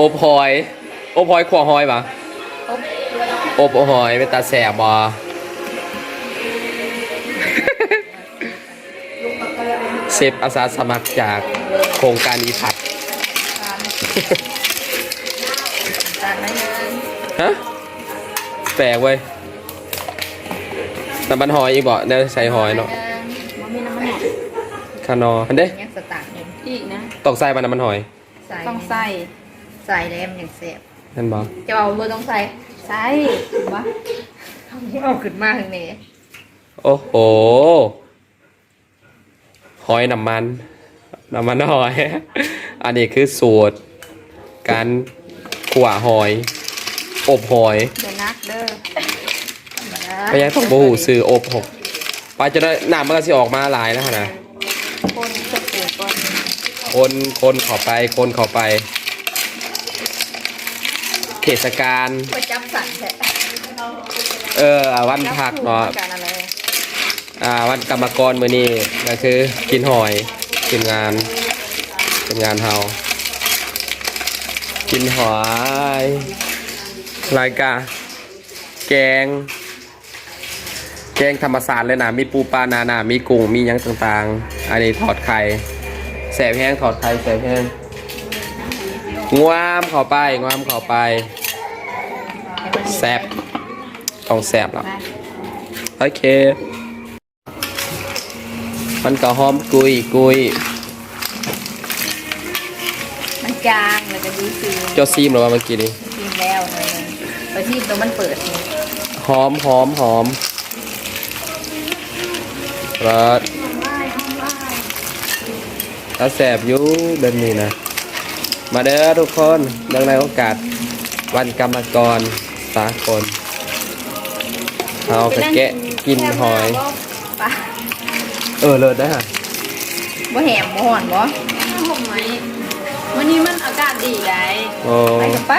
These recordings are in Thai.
อบหอย อบหอยขัวหอยปะอบอบหอยเป็นตาแสบบ่เซฟอาสาสมัครจากโครงการอีพัดจานนั้นฮะแปลกเว้ยน้ำมันหอยอีกบ่เนี่ยใส่หอยเนาะมันมีน้ำมันหอมคานออันเด้ยังสตาร์ทอยู่อีกนะตกใส่มันน้ำมันหอยใส่ต้องใส่ ใส่แล้วมันยังเสียบนั่นบ่จะเอาเบอร์ต้องใส่ใส่วะเอาขึ้นมาทางนี้โอ้โหหอยน้ำมันน้ำมันหอย อันนี้คือสูตร การขั่วหอย อบหอยเดี๋ยวนักเด้อพยายามบูซื้ออบหกไปจะได้น้ำมันก็สิออกมาหลายแล้วนะคนจะปลูกก่อนคนคนเข้าไปคนเข้าไปเทศกาลไปจับสั่นแท้เออวันผักเนาะการอะไรอ่าวันกรรมกรมือนี้ก็คือกินหอยกินงานเป็นงานเฮากินหอยรายการแกง แกงธรรมศาสตร์เลยนะมีปูปลานานามีกุ้งมีหยังต่างๆ อันนี้ถอดไข่แสบแห้งถอดไข่แสบแห้งงวามเข้าไปงวามเข้าไป แสบต้องแสบแล้วโอเค มันก็หอมกุยกุยมันจางแล้วก็ดีซีเจ้าซีมหรือว่าเมื่อกี้นี้ซีมแล้วหน่อยหนึงไปซีมตัวมันเปิดนี่หอมหอมหอมรัดถ้าแสบอยู่แบบนี้นะ มาเด้อทุกคนเนื่องในโอกาสวันกรรมกร สากลเอากระแกะกินหอยปะเออเลิศได้ฮะบ่แหมบ่ห่อนบ่ผมไหมวันนี้มันอากาศดีไงโอ้ไปก็ไป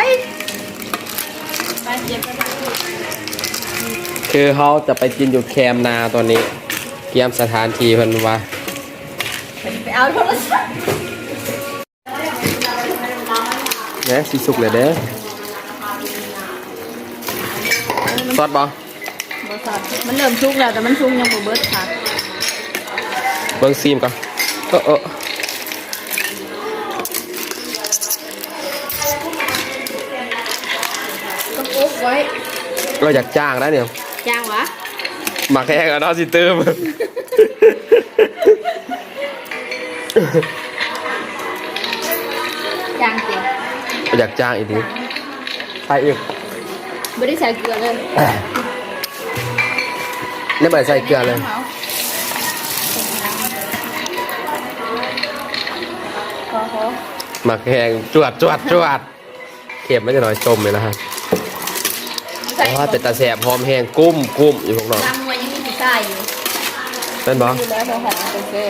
ไปเจ็บกระถางคือเขาจะไปกินอยู่แคมป์นาตัวนี้เกียมสถานที่เพิ่นว่าไปเอาโทรศัพท์ เนี่ยสีสุกเลยเด้อ ซอสบ่บริษัทมันเริ่มชุกแล้วแต่มันชุกยังบ่เบิดค่ะเบิ่งซีมก่อนเออเออก็ปุ๊บไว้เราอยากจ้างนะเนี่ยจ้างวะมาแข่งกันเนาะสิเติมจางเสียเราอยากจ้างอีกทีใช่อีก ไม่ได้ใส่เกลือเลยนี่ไม่ใส่เกลือเลยพอพอมาแข่งจวดจวดจวดเข็มไม่จะน้อยจมเลยนะฮะใส่เพราะว่าเป็นตาแสบหอมแห้งกุ้มกุ้มอยู่พวกเราทำมวยยังมีใส่อยู่เป็นบ่อยู่แล้วพอหอมเป็นเซ่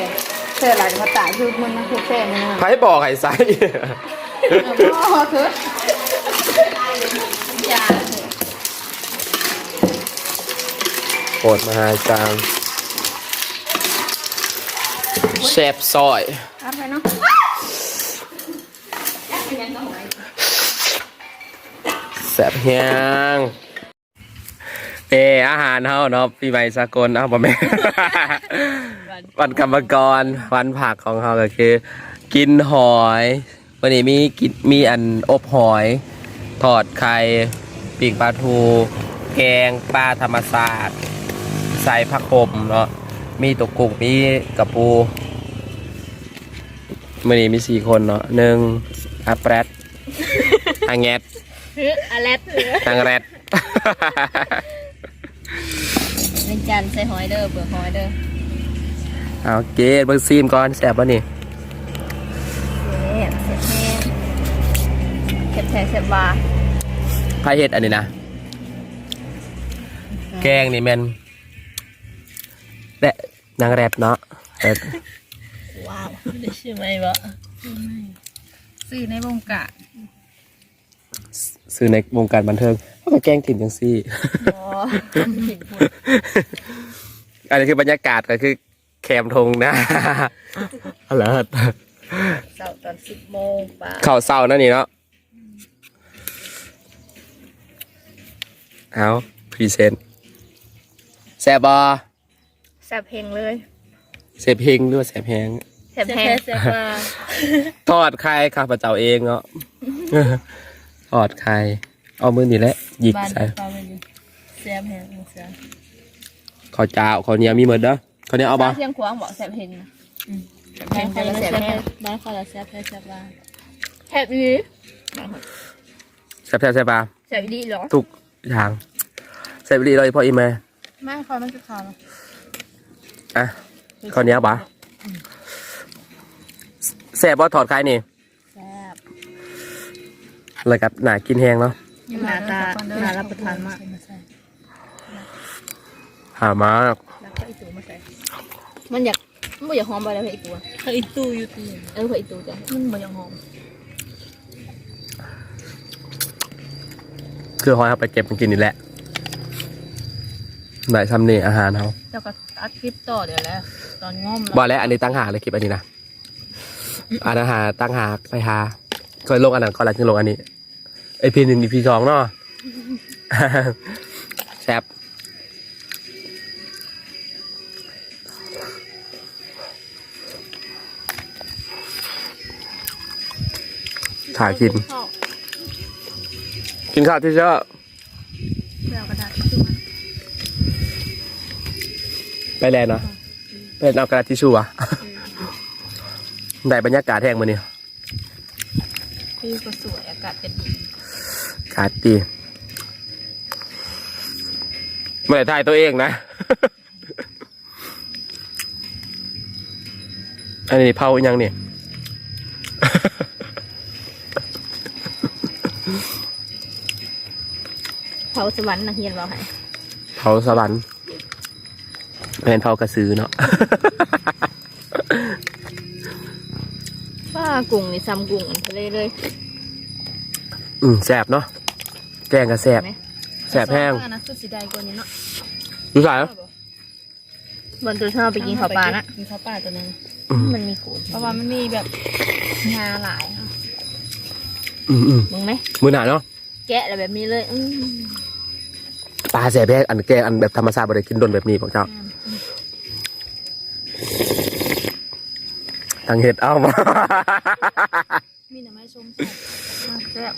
เซ่หลายมาตายคือมันมันคือเซ่มันไผบอกไห้ใส่พ่อคือจาง โคตรมหาจางแซบซอยรับไปเนาะแสบแห้งเอออาหารเฮาเนาะปีใหม่สากลเอาบ่แม่ วันกรรมกรวันผักของเฮาก็คือ กินหอยวันนี้มีกินมีอันอบหอย ทอดไข่ปีกปลาทู แกงปลาธรรมศาสตร์ ใส่ผักขมเนาะมีตกกุกมีกระปูมื่อนี้มีสี่คนเนาะหนึ่งอาแปรดอาแงดคืออเลตนางแรดเป็นจานใส่หอยเด้อเปลือกหอยเด้อเอาเกดเบิ่งซีมก่อนแสบป่ะนี่เสร็จแห้งเก็บแทนเสร็จบาไผเฮ็ดอันนี้นะ แกงนี่แม่น และนางแรดเนาะว้าวได้ชื่อไหมวะซื้อในวงการซื้อในวงการบันเทิงเขาแกล้งถิ่นจังซี่อ๋อผิดพูดอันนี้คือบรรยากาศก็คือแคมทงนะเลิศเสาตอนสิบโมงป่ะข่าวเสานั่นนี่เนาะเอาพรีเซนต์แซบบอ แสบเพลงเลยเสพเพลงด้วยแสบแพงแสบแพงแซ่บว่าทอดไข่ข้าพเจ้าเองเนาะ ทอดไข่เอามือนี่แหละหยิกบ้านใส่ปลาไปอยู่แซ่บแฮงแซ่บข้าวเจ้าข้าวเหนียวมีหมดเด้อข้าวเหนียวเอาบ่เสียงขวางบอกแสบเพลงนะแซ่บแฮงแซ่บแฮงบ้านเขาละแซ่บแท้แซ่บว่าแสบดีแซ่บแซ่บแซ่บปลาแสบดีเหรอทุกทางแซ่บดีเลยพออีแม่ไม่คอยมันจะขาวเนาะ อะข้าวเหนียวบ่แซ่บบ่ถอดไข่นี่แซ่บอะไรกับหนากินแห้งเนาะหน้าตาหน้ารับประทานมากหามากแล้วก็อีตูมาใส่มันอยากมันบ่อยากหอมไปแล้วเพื่ออีตูอะเขาอีตู้อยู่ตู้เออเพื่ออีตูจ้ะมันบ่อยากหอมคือหอยเอาไปเก็บมากินนี่แหละ ไหนทำนี่อาหารเขาเจ้าก็อัดคลิปต่อเดี๋ยวแล้ว ตอนง่อมบอกแล้วอันนี้ตั้งหากเลยคลิปอันนี้นะอันนั้นหาตั้งหากไปหาเคยลงอันนั้นก่อนหลังจึงลงอันนี้ไอพีหนึ่งอีพีสองเนาะแซ่บถ่ายกินข้าวกินข้าวที่เชอะเดี๋ยวกระดาษทิชชู่มา ไปแลนเนาะเป็นเอากระดาษทิชชู่อะได้บรรยากาศแห้งมาเนี่ยคือก็สวยอากาศก็ดีขาดดีไม่ได้ถ่ายตัวเองนะ อันนี้เผาอีกยังเนี่ยเผาสวรรค์นะเฮียนเราให้เผาสวรรค์ เป็นเผากระสือเนาะป้ากุ้งนี่ซ้ำกุ้งอันทะเลเลยอืมแสบเนาะแกงกระแสบไหมแสบแห้งอันนั้นคือสีใดกว่านี้เนาะรู้สายเหรอบนตัวชอบไปกินข้าวปลานะกินข้าวปลาตัวนึงอืมมันมีกุ้งเพราะว่ามันมีแบบงาหลายค่ะอืมอืมมึงไหมมือหนาเนาะแกะอะไรแบบนี้เลยอืมปลาแสบแห้งอันแกงอันแบบธรรมชาติบริกินโดนแบบนี้พวกเจ้า ทางเห็ดเอามามีหน่อไม้ชมแซ่บ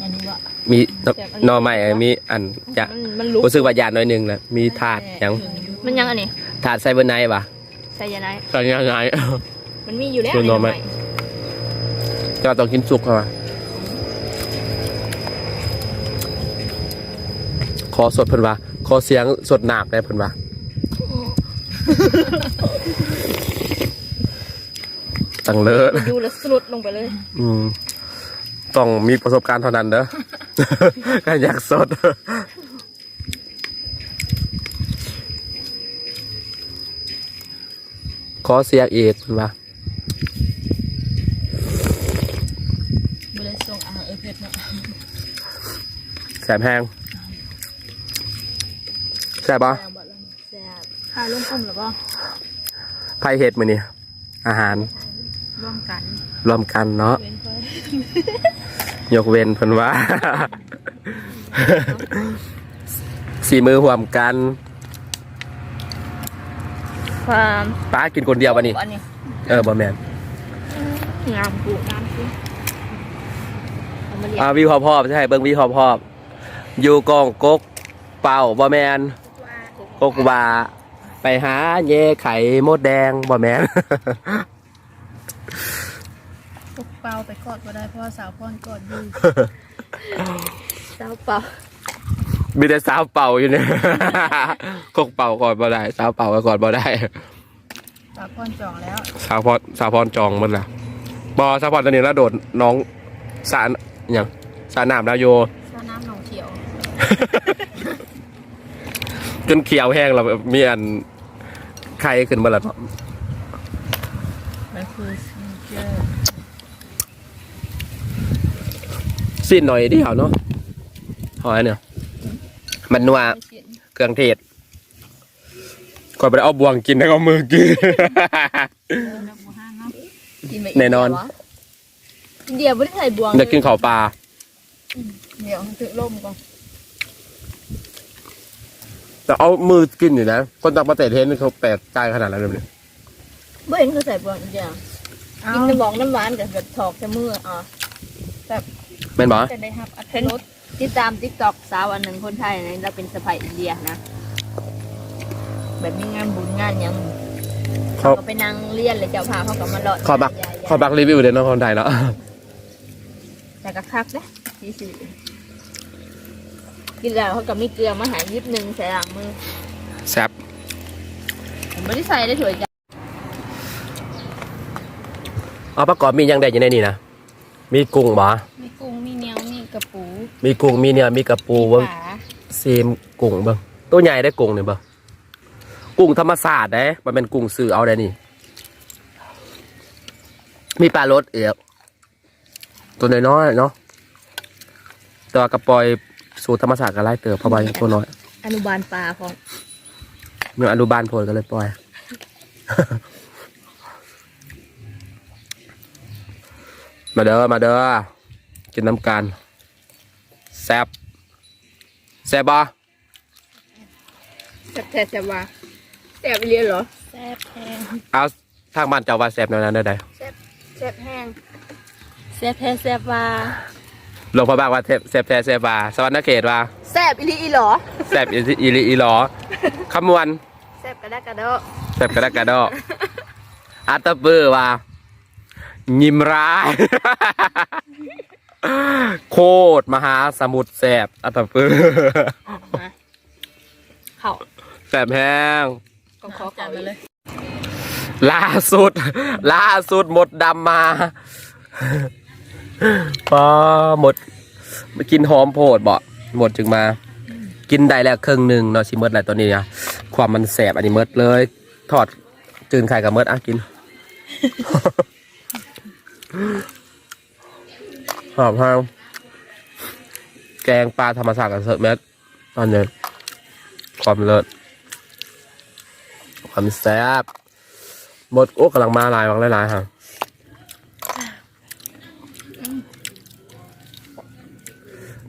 อันนี้วะมีหนอใหม่มีอันจะมันมันลุกรู้สึกว่าหยาดหน้อยหนึงแหละมีถาดหยังมันยังอันนี้ถาดไซเบอร์ไนท์ปะใส่ยาไนตอนนี้ยังไง มันมีอยู่แล้วส่วนหน่อไม้ใหก็ต้องกินสุกเข้ามาขอสดเพิ่นว่าขอเสียงสดหนักได้เพิ่นว่า ตังเลอะดูแล้วสลุดลงไปเลย อืมต้องมีประสบการณ์เท่านั้นเด้อ การอยากสด ขอเสียงอีกเพิ่นว่าไม่ได้ส่งอาหารเออเพชรเนาะแสบแห้งแสบปะแซ่บค่ะร่วมกลุ่มหรือเปล่าไพ่เห็ดมือนี่อาหาร ร่วมกันรวมกันเนาะเว้นไว้ยกเว้นเพิ่นว่า สีมือห่วมกันความป้ากินคนเดียววันนี้ อันนี้เออบอแมนงามกุ้งงามกุ้งเอามาเรียกอ่าวิวพอบๆใช่เบิ้งวิวพอบๆอยู่กองกกเป่าบอแมนกกวาไปหาเย่ไข่มดแดงบอแมน พกเปล่าไปกอดก็ได้เพราะว่าสาวพ่อนกอดอยู่เจ้าเปล่ามีแต่สาวเป่าอยู่เนี่ยกกเป่าก่อนบ่ได้ สาวเป่าก็ก่อนบ่ได้ สาวพ่อนจองแล้วสาวพรสาวพรจองมันล่ะบอสาวพรตอนนี้แล้วโดดน้องสารอย่างสารน้ำแล้วโยชาน้ำหนองเขียวจนเขียวแห้งแล้วมีอันไข่ขึ้นมาแล้วเนาะมันคือสนิเกอร์ สิ้นหน่อยเดียวเนาะหอยเนี่ยมันนัวเครื่องเทศก่อนไปเอาบวงกินแล้วก็มือกินนักบัวห้างเนาะกินไปแน่นอนเดียวไม่ได้ใส่บวงอยากกินข้าวปลาเดี๋ยวถือล่มก่อนแต่เอามือกินอยู่นะคนต่างประเทศเห็นเขาแปลกใจขนาดนั้นเลยเนี่ยเบ่เห็นเขาใส่บอลอย่างกินน้ำบอกน้ำหวานกับแบบถอกจะมืออะแม่นบอจะได้รับอัตเห็นรสติดตามติ๊กต็อกสาวอันหนึ่งคนไทยนะเราเป็นสะพายอินเดียนะ แบบมีงานบุญงานหยังเขาก็ไปนั่งเรียนเลยเจ้าพาเขาก็มาหลอดขอบักยายๆขอบักรีวิวเดี๋ยวน้องคนไทยเนาะแต่ก็คักนะที่สี่กินแล้วเขาก็มีเกลือมาใหายยิบหนึ่งใส่หลังมือแซ่บผมไม่ได้ใส่ได้ถั่วจ้ะเอาประกอบมีอยังได้อยู่ในนี่นะมีกุ้งบ่ มีกุ้งมีเนียวมีกระปู มีกุ้งมีเนื้อมีกระปูเบิ้งปลาซีมกุ้งเบิ้งตัวใหญ่ได้กุ้งเนี่ยเบิ้งกุ้งธรรมศาสตร์ได้มันเป็นกุ้งซื้อเอาได้นี่ มีปลารสเอีกตัวน้อยๆเนาะแต่ว่ากระปล่อยสู่ธรรมศาสตร์ก็ไล่เติบเพราะว่ายังตัวน้อยอนุบาลปลาของเมื่ออนุบาลโพลก็เลยปล่อยมาเด้อมาเด้อกินน้ำกัน แซบแซบบ่แซ่บแท้แซ่บว่าแซ่บเรียนเหรอแซ่บแห้งเอาทางบ้านเจ้าว่าแซบแนวนั้นได้ใดแซ่บแห้งแซ่บแท้แซ่บว่าหลวงพ่อบ้างว่าแซบแซบแท้แซบว่าสวรรณเขตว่าแซ่บอีหลีอีหรอแซบอีอีหลีอีหลอคำมวนแซ่บกระดากกระโดะแซบกระดักกระดอกอัตตะปือว่ายิ้มร้าย โคตรมหาสมุทรแสบอัตตะปือเขาแสบแห้งก็ขอจัเขาดมาเลย ล่าสุด ล่าสุดหมดดำมาพอหมดมากินหอมโพดบ่หมดจึงมา กินได้แล้วครึ่งหนึ่งเนาะชิมเมดอะไรตัวนี้นะความมันแสบอันนี้เมดเลยทอดจืนไข่กับเมดอะกิน หอมห้างแกงปลาธรรมชาติกับเสิร์ฟเม็ดตอนนี้ความเลิศความแซ่บหมดโอ้กำลังมาลายบางหลายๆฮะ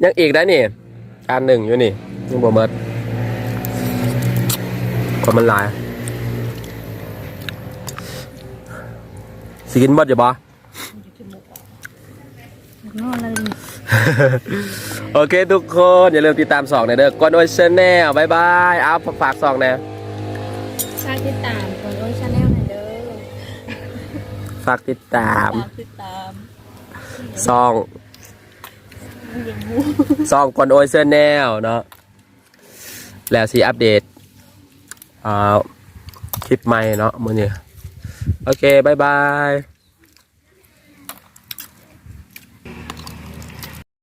ยังอีกได้นี่อันหนึ่งอยู่นี่ยังบ่เมดความมันลายสกินหมดอยู่บ่ นอนแล้วนี่โอเคทุกคนอย่าลืมติดตามสองในเด้อกวนโอชแนลบายบายเอาฝากสองแนะฝากติดตามคนโอ้ยชาแนลหน่อยเด้อฝากติดตามตามติดตามซองซองกวนโอชแนลเนาะแล้วสีอัปเดตอ่าคลิปใหม่เนาะมือนี้โอเคบายบาย